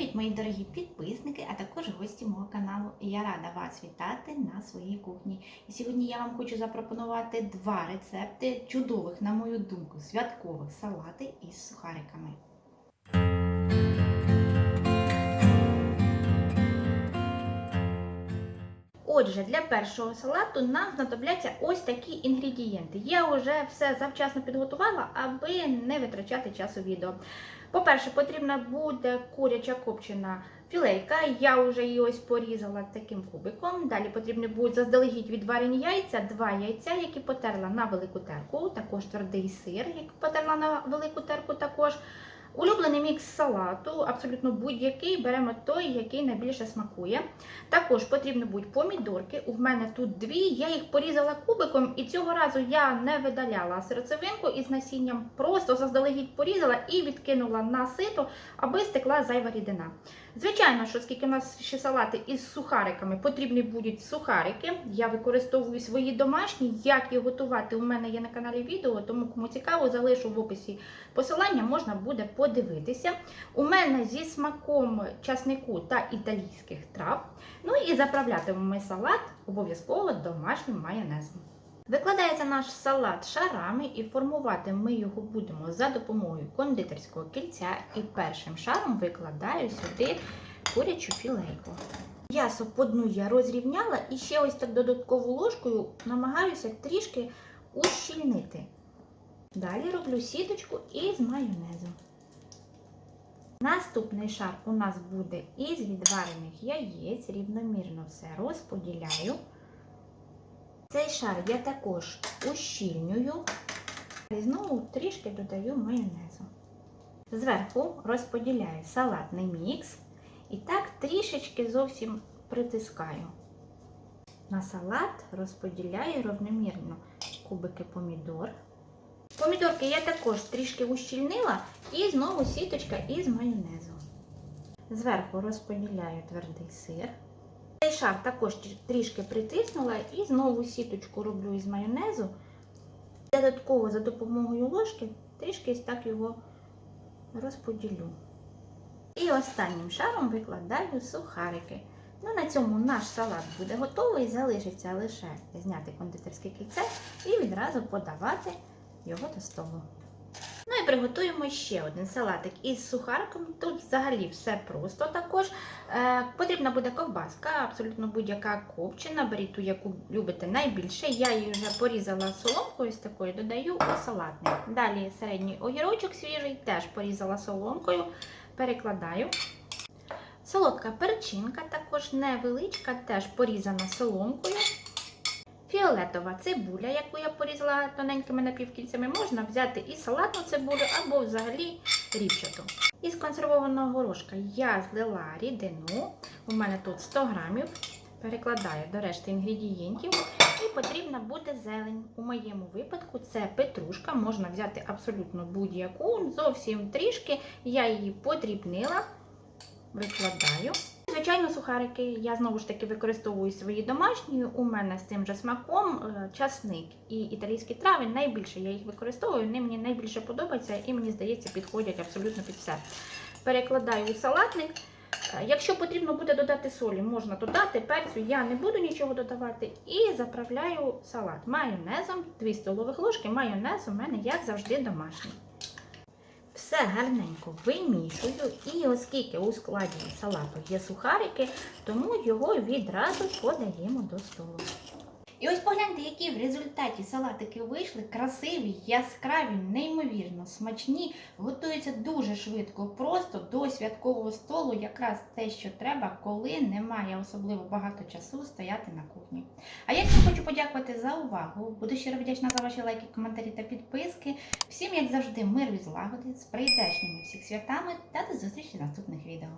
Привіт, мої дорогі підписники, а також гості мого каналу. Я рада вас вітати на своїй кухні. І сьогодні я вам хочу запропонувати два рецепти чудових, на мою думку, святкових салати із сухариками. Отже, для першого салату нам знадобляться ось такі інгредієнти. Я вже все завчасно підготувала, аби не витрачати часу відео. По-перше, потрібна буде куряча копчена філейка. Я вже її ось порізала таким кубиком. Далі потрібні будуть заздалегідь відварені яйця, два яйця, які потерла на велику терку, також твердий сир, який потерла на велику терку також. Улюблений мікс салату, абсолютно будь-який, беремо той, який найбільше смакує. Також потрібно будуть помідорки. У мене тут дві. Я їх порізала кубиком, і цього разу я не видаляла серцевинку із насінням, просто заздалегідь порізала і відкинула на сито, аби стекла зайва рідина. Звичайно, що оскільки у нас ще салати із сухариками, потрібні будуть сухарики. Я використовую свої домашні. Як їх готувати, у мене є на каналі відео, тому кому цікаво, залишу в описі посилання, можна буде подивитися. У мене зі смаком часнику та італійських трав. Ну і заправлятимемо салат обов'язково домашнім майонезом. Викладається наш салат шарами, і формувати ми його будемо за допомогою кондитерського кільця. І першим шаром викладаю сюди курячу філейку. М'ясо по дну я розрівняла і ще ось так додаткову ложкою намагаюся трішки ущільнити. Далі роблю сіточку із майонезом. Наступний шар у нас буде із відварених яєць, рівномірно все розподіляю. Цей шар я також ущільнюю і знову трішки додаю майонезу. Зверху розподіляю салатний мікс і так трішечки зовсім притискаю. На салат розподіляю рівномірно кубики помідор. Помідорки я також трішки ущільнила і знову сіточка із майонезу. Зверху розподіляю твердий сир. Цей шар також трішки притиснула і знову сіточку роблю із майонезу. Додатково за допомогою ложки трішки так його розподілю. І останнім шаром викладаю сухарики. Ну, На цьому наш салат буде готовий, залишиться лише зняти кондитерське кільце і відразу подавати його до столу. Ну і приготуємо ще один салатик із сухариком. Тут взагалі все просто також. Е, Потрібна буде ковбаска, абсолютно будь-яка копчена. Беріть ту, яку любите найбільше. Я її вже порізала соломкою ось такою, додаю у салатник. Далі середній огірочок свіжий, теж порізала соломкою, перекладаю. Солодка перчинка, також невеличка, теж порізана соломкою. Фіолетова цибуля, яку я порізала тоненькими напівкільцями, можна взяти і салатну цибулю, або взагалі ріпчату. Із консервованого горошка я злила рідину, у мене тут 100 грамів, перекладаю до решти інгредієнтів. І потрібна буде зелень. У моєму випадку це петрушка, можна взяти абсолютно будь-яку, зовсім трішки. Я її подрібнила, викладаю. Звичайно, сухарики я знову ж таки використовую свої домашні. У мене з тим же смаком е, часник і італійські трави. Найбільше я їх використовую, вони мені найбільше подобаються і мені здається, підходять абсолютно під все. Перекладаю у салатник. Е, Якщо потрібно буде додати солі, можна додати перцю, я не буду нічого додавати. І заправляю салат майонезом, 2 столових ложки майонез у мене, як завжди, домашній. Все гарненько вимішую, і оскільки у складі салату є сухарики, тому його відразу подаємо до столу. І ось погляньте, які в результаті салатики вийшли. Красиві, яскраві, неймовірно смачні, готуються дуже швидко, просто до святкового столу, якраз те, що треба, коли немає особливо багато часу стояти на кухні. А я всім хочу подякувати за увагу. Буду щиро вдячна за ваші лайки, коментарі та підписки. Всім, як завжди, миру і злагоди, з прийдешніми всіх святами та до зустрічі в наступних відео.